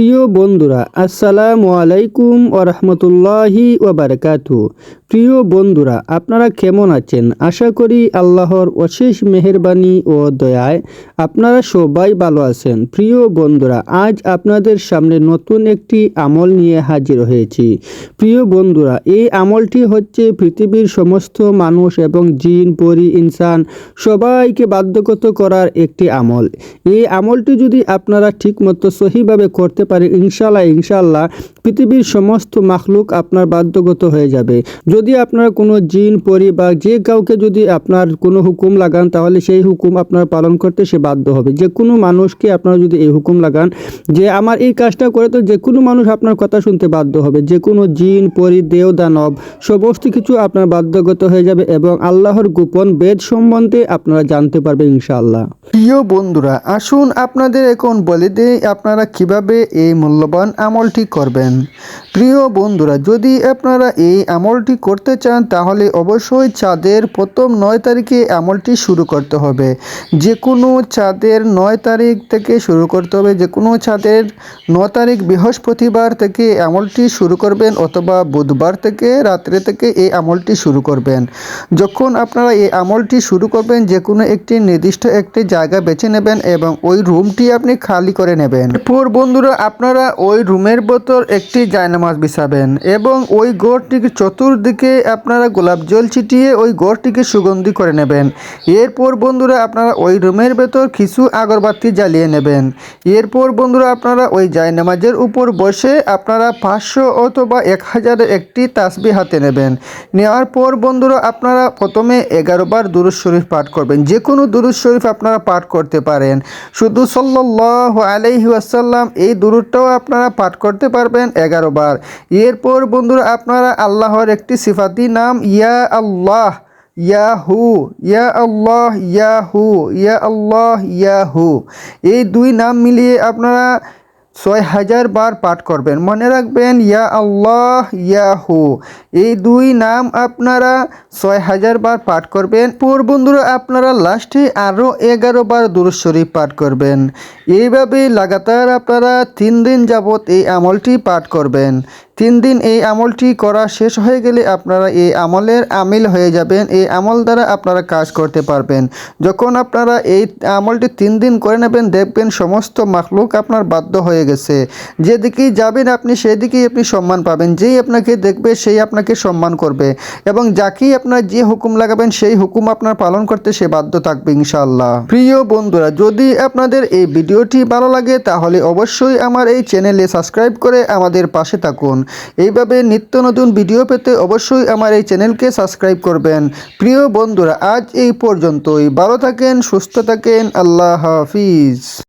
প্রিয় বন্ধুরা, আসসালামু আলাইকুম ও ওরহমতুল্লাহি ওবারকাতু প্রিয় বন্ধুরা, আপনারা কেমন আছেন? আশা করি আল্লাহর অশেষ মেহেরবানি ও দয়ায় আপনারা সবাই ভালো আছেন। প্রিয় বন্ধুরা, আজ আপনাদের সামনে নতুন একটি আমল নিয়ে হাজির হয়েছি। প্রিয় বন্ধুরা, এই আমলটি হচ্ছে পৃথিবীর সমস্ত মানুষ এবং জিন, পরি, ইনসান সবাইকে বাধ্যগত করার একটি আমল। এই আমলটি যদি আপনারা ঠিকমতো সহিভাবে করতে পারেন ইনশাল্লাহ ইনশাল্লাহ পৃথিবীর সমস্ত মাখলুক আপনার বাধ্যগত হয়ে যাবে। যদি আপনার কোনো জিন, পরি বা যে কাউকে যদি আপনার কোনো হুকুম লাগান, তাহলে সেই হুকুম আপনার পালন করতে সে বাধ্য হবে। যে কোনো মানুষকে আপনারা যদি এই হুকুম লাগান, যে আমার এই কাজটা করে, তো যে কোনো মানুষ আপনার কথা শুনতে বাধ্য হবে। যে কোনো জিন, পরি দেও দানব, সমস্ত কিছু আপনার বাধ্যগত হয়ে যাবে এবং আল্লাহর গোপন বেদ সম্বন্ধে আপনারা জানতে পারবেন, ইনশাআল্লাহ। প্রিয় বন্ধুরা, আসুন আপনাদের এখন বলে দিই আপনারা কীভাবে এই মূল্যবান আমলটি করবেন। প্রিয় বন্ধুরা, যদি আপনারা এই আমলটি করতে চান, তাহলে অবশ্যই চাঁদের প্রথম নয় তারিখে আমলটি শুরু করতে হবে। যে কোনো চাঁদের নয় তারিখ থেকে শুরু করতে হবে যে কোনো চাঁদের ন তারিখ বৃহস্পতিবার থেকে আমলটি শুরু করবেন, অথবা বুধবার থেকে রাত্রে থেকে এই আমলটি শুরু করবেন। যখন আপনারা এই আমলটি শুরু করবেন যে কোনো একটি নির্দিষ্ট একটি জায়গা বেছে নেবেন এবং ওই রুমটি আপনি খালি করে নেবেন। এরপর বন্ধুরা আপনারা ওই রুমের বোতল একটি জায়নামাজ বিছাবেন এবং ওই গোড়টিকে চতুর্দিকে আপনারা গোলাপ জল ছিটিয়ে ওই গোড়টিকে সুগন্ধি করে নেবেন। এরপর বন্ধুরা আপনারা ওই রুমের ভেতর কিছু আগরবাতি জ্বালিয়ে নেবেন। এরপর বন্ধুরা আপনারা ওই জায়নামাজের উপর বসে আপনারা পাঁচশো অথবা এক হাজারের একটি তাসবি হাতে নেবেন। নেওয়ার পর বন্ধুরা আপনারা প্রথমে এগারো বার দুরুজ শরীফ পাঠ করবেন। যে কোনো দুরুজ শরীফ আপনারা পাঠ করতে পারেন। শুধু সাল্লাহ আলাইহি ওয়াসাল্লাম এই দুরুদটাও আপনারা পাঠ করতে পারবেন এগারো বার। এরপর বন্ধুরা আপনারা আল্লাহর একটি সিফাতি নাম, ইয়া আল্লাহ ইয়াহু ইয়া আল্লাহ ইয়াহু ইয়া আল্লাহ ইয়াহু এই দুই নাম মিলিয়ে আপনারা ছয় হাজার বার পাঠ করবেন। মনে রাখবেন, ইয়া আল্লাহ, ইয়া হু। এই দুই নাম আপনারা ছয় হাজার বার পাঠ করবেন। পুর বন্ধুরা, আপনারা লাস্টে আরও এগারো বার দুরুশ্বরী পাঠ করবেন। এইভাবে লাগাতার আপনারা তিন দিন যাবৎ এই আমলটি পাঠ করবেন। তিন দিন এই আমলটি করা শেষ হয়ে গেলে আপনারা এই আমলের আমিল হয়ে যাবেন। এই আমল দ্বারা আপনারা কাজ করতে পারবেন। যখন আপনারা এই আমলটি তিন দিন করে নেবেন, দেখবেন সমস্ত মাখলুক আপনার বাধ্য হয়ে গেছে। যেদিকেই যাবেন আপনি, সেদিকেই আপনি সম্মান পাবেন। যেই আপনাকে দেখবে, সেই আপনাকে সম্মান করবে। এবং যাকেই আপনার যে হুকুম লাগাবেন, সেই হুকুম আপনার পালন করতে সে বাধ্য থাকবে ইনশাআল্লাহ। প্রিয় বন্ধুরা, যদি আপনাদের এই ভিডিওটি ভালো লাগে, তাহলে অবশ্যই আমার এই চ্যানেলে সাবস্ক্রাইব করে আমাদের পাশে থাকুন। এইভাবে নিত্য নতুন ভিডিও পেতে অবশ্যই আমার এই চ্যানেলকে সাবস্ক্রাইব করবেন। প্রিয় বন্ধুরা, আজ এই পর্যন্তই। ভালো থাকেন, সুস্থ থাকেন, আল্লাহ হাফিজ।